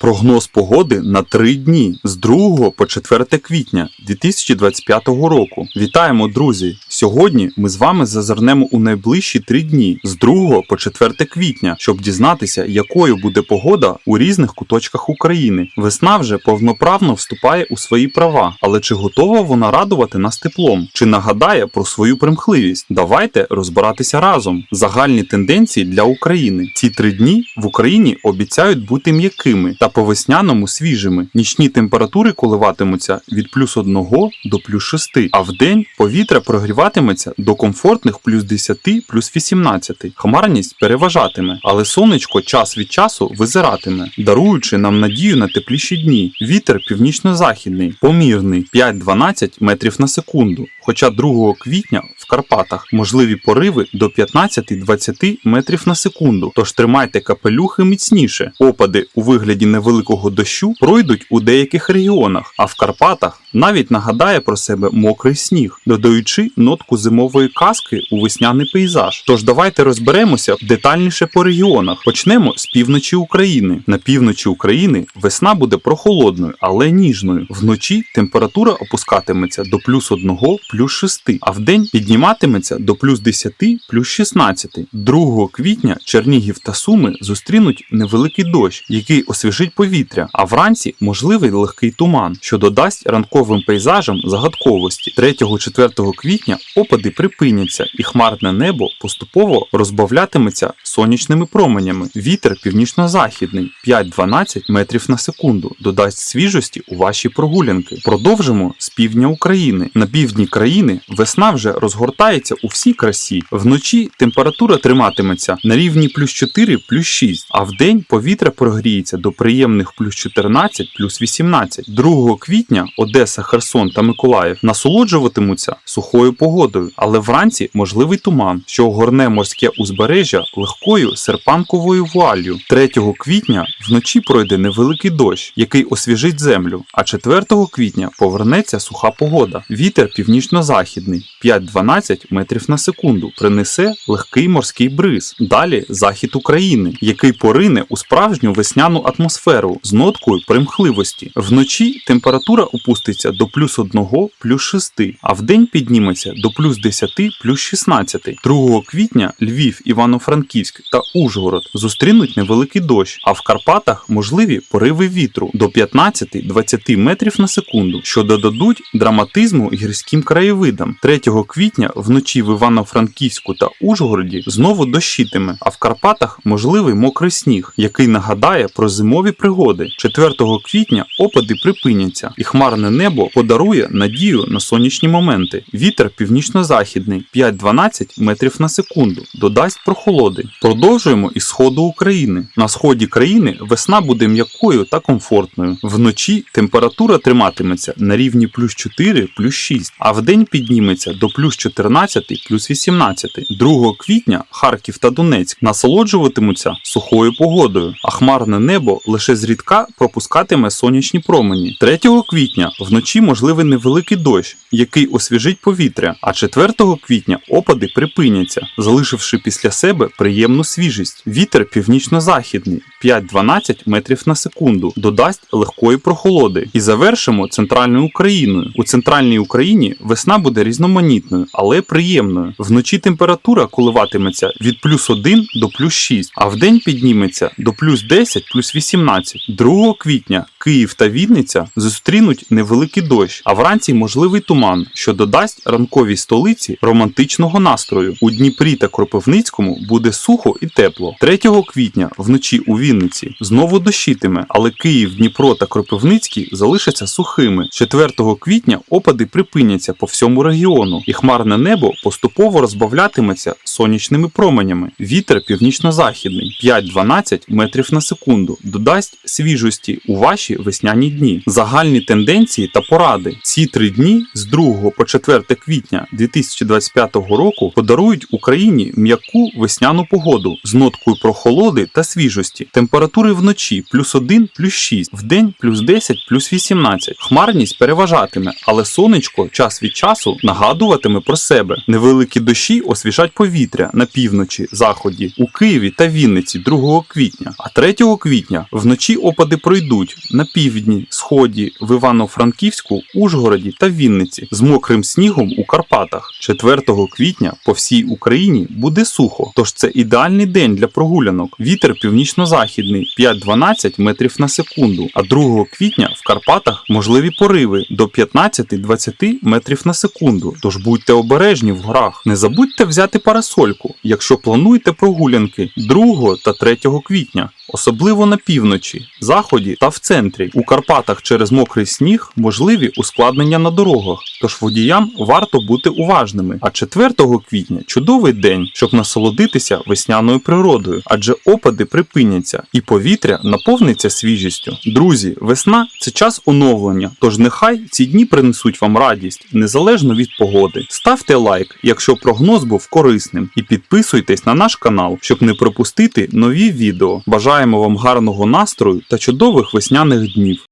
Прогноз погоди на три дні з 2 по 4 квітня 2025 року. Вітаємо, друзі! Сьогодні ми з вами зазирнемо у найближчі три дні з 2 по 4 квітня, щоб дізнатися, якою буде погода у різних куточках України. Весна вже повноправно вступає у свої права, але чи готова вона радувати нас теплом? Чи нагадає про свою примхливість? Давайте розбиратися разом. Загальні тенденції для України. Ці три дні в Україні обіцяють бути м'якими та по весняному свіжими. Нічні температури коливатимуться від плюс 1 до плюс 6, а в день повітря прогріватиметься до комфортних плюс 10, плюс 18. Хмарність переважатиме, але сонечко час від часу визиратиме, даруючи нам надію на тепліші дні. Вітер північно-західний, помірний 5-12 метрів на секунду. Хоча 2 квітня в Карпатах можливі пориви до 15-20 метрів на секунду. Тож тримайте капелюхи міцніше. Опади у вигляді невеликого дощу пройдуть у деяких регіонах, а в Карпатах навіть нагадає про себе мокрий сніг, додаючи нотку зимової казки у весняний пейзаж. Тож давайте розберемося детальніше по регіонах. Почнемо з півночі України. На півночі України весна буде прохолодною, але ніжною. Вночі температура опускатиметься до плюс 1, плюс 6, а вдень підніматиметься до плюс 10, плюс 16. 2 квітня Чернігів та Суми зустрінуть невеликий дощ, який освіжить повітря, а вранці можливий легкий туман, що додасть ранковим пейзажам загадковості. 3-4 квітня опади припиняться, і хмарне небо поступово розбавлятиметься сонячними променями. Вітер північно-західний 5-12 метрів на секунду додасть свіжості у ваші прогулянки. Продовжимо з півдня України. На півдні весна вже розгортається у всій красі. Вночі температура триматиметься на рівні плюс 4, плюс 6, а вдень повітря прогріється до приємних плюс 14, плюс 18. 2 квітня Одеса, Херсон та Миколаїв насолоджуватимуться сухою погодою, але вранці можливий туман, що огорне морське узбережжя легкою серпанковою вуаллю. 3 квітня вночі пройде невеликий дощ, який освіжить землю, а 4 квітня повернеться суха погода. Вітер північно-західний 5-12 метрів на секунду принесе легкий морський бриз. Далі захід України, який порине у справжню весняну атмосферу з ноткою примхливості. Вночі температура опуститься до плюс 1, плюс 6, а вдень підніметься до плюс 10, плюс 16. 2 квітня Львів, Івано-Франківськ та Ужгород зустрінуть невеликий дощ, а в Карпатах можливі пориви вітру до 15-20 метрів на секунду, що додадуть драматизму гірським краєвидам. 3 квітня вночі в Івано-Франківську та Ужгороді знову дощитиме, а в Карпатах можливий мокрий сніг, який нагадає про зимові пригоди. 4 квітня опади припиняться, і хмарне небо подарує надію на сонячні моменти. Вітер північно-західний 5-12 метрів на секунду, додасть прохолоди. Продовжуємо із сходу України. На сході країни весна буде м'якою та комфортною. Вночі температура триматиметься на рівні плюс 4, плюс 6, а вдень підніметься до плюс 14, плюс 18. 2 квітня Харків та Донецьк насолоджуватимуться сухою погодою, а хмарне небо лише зрідка пропускатиме сонячні промені. 3 квітня вночі можливий невеликий дощ, який освіжить повітря, а 4 квітня опади припиняться, залишивши після себе приємну свіжість. Вітер північно-західний 5-12 метрів на секунду, додасть легкої прохолоди. І завершимо центральною Україною. У центральній Україні весна буде різноманітною, але приємною. Вночі температура коливатиметься від плюс 1 до плюс 6, а вдень підніметься до плюс 10, плюс 18. 2 квітня Київ та Вінниця зустрінуть невеликий дощ, а вранці можливий туман, що додасть ранковій столиці романтичного настрою. У Дніпрі та Кропивницькому буде сухо і тепло. 3 квітня вночі у Вінниці знову дощитиме, але Київ, Дніпро та Кропивницький залишаться сухими. 4 квітня опади припиняться по всьому регіону, і хмарне небо поступово розбавлятиметься сонячними променями. Вітер північно-західний 5-12 метрів на секунду додасть свіжості у ваші весняні дні. Загальні тенденції та поради. Ці три дні з 2 по 4 квітня 2025 року подарують Україні м'яку весняну погоду з ноткою прохолоди та свіжості. Температури вночі плюс 1, плюс 6, вдень плюс 10, плюс 18. Хмарність переважатиме, але сонечко час від часу нагадуватиме про себе. Невеликі дощі освіжать повітря на півночі, заході, у Києві та Вінниці 2 квітня. А 3 квітня вночі опади пройдуть на півдні, сході, в Івано-Франківську, Ужгороді та Вінниці з мокрим снігом у Карпатах. 4 квітня по всій Україні буде сухо, тож це ідеальний день для прогулянок. Вітер північно-західний 5-12 метрів на секунду. А 2 квітня в Карпатах можливі пориви до 15-20 метрів на секунду. Тож будьте обережні в горах. Не забудьте взяти парасольку, якщо плануєте прогулянки 2 та 3 квітня. Особливо на півночі, заході та в центрі. У Карпатах через мокрий сніг можливі ускладнення на дорогах, тож водіям варто бути уважними. А 4 квітня чудовий день, щоб насолодитися весняною природою, адже опади припиняться і повітря наповниться свіжістю. Друзі, весна це час оновлення, тож нехай ці дні принесуть вам радість незалежно від погоди. Ставте лайк, якщо прогноз був корисним, і підписуйтесь на наш канал, щоб не пропустити нові відео. Бажаємо вам гарного настрою та чудових весняних днів.